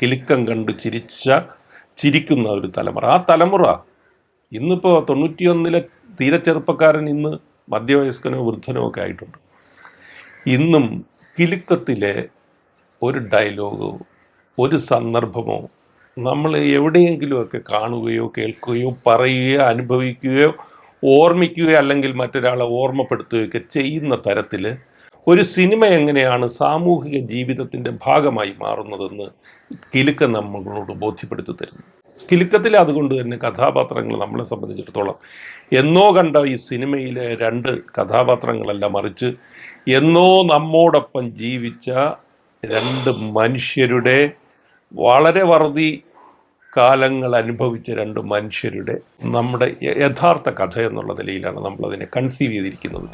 കിലുക്കം കണ്ട് ചിരിച്ച ചിരിക്കുന്ന ഒരു തലമുറ. ആ തലമുറ ഇന്നിപ്പോൾ തൊണ്ണൂറ്റിയൊന്നിലെ തീരെ ചെറുപ്പക്കാരൻ ഇന്ന് മധ്യവയസ്കനോ വൃദ്ധനോ ഒക്കെ ആയിട്ടുണ്ട്. ഇന്നും കിലുക്കത്തിലെ ഒരു ഡയലോഗോ ഒരു സന്ദർഭമോ നമ്മൾ എവിടെയെങ്കിലുമൊക്കെ കാണുകയോ കേൾക്കുകയോ പറയുകയോ അനുഭവിക്കുകയോ ഓർമ്മിക്കുകയോ അല്ലെങ്കിൽ മറ്റൊരാളെ ഓർമ്മപ്പെടുത്തുകയൊക്കെ ചെയ്യുന്ന തരത്തിൽ ഒരു സിനിമ എങ്ങനെയാണ് സാമൂഹിക ജീവിതത്തിന്റെ ഭാഗമായി മാറുന്നതെന്ന് കിലുക്കം നമ്മളോട് ബോധ്യപ്പെടുത്തി തരുന്നു. കിലുക്കത്തിൽ അതുകൊണ്ട് തന്നെ കഥാപാത്രങ്ങൾ നമ്മളെ സംബന്ധിച്ചിടത്തോളം എന്നോ കണ്ട ഈ സിനിമയിലെ രണ്ട് കഥാപാത്രങ്ങളല്ല മറിച്ച് എന്നോ നമ്മോടൊപ്പം ജീവിച്ച രണ്ട് മനുഷ്യരുടെ വളരെ വറുതി കാലങ്ങൾ അനുഭവിച്ച രണ്ട് മനുഷ്യരുടെ നമ്മുടെ യഥാർത്ഥ കഥ എന്നുള്ള നിലയിലാണ് നമ്മളതിനെ കൺസീവ് ചെയ്തിരിക്കുന്നത്.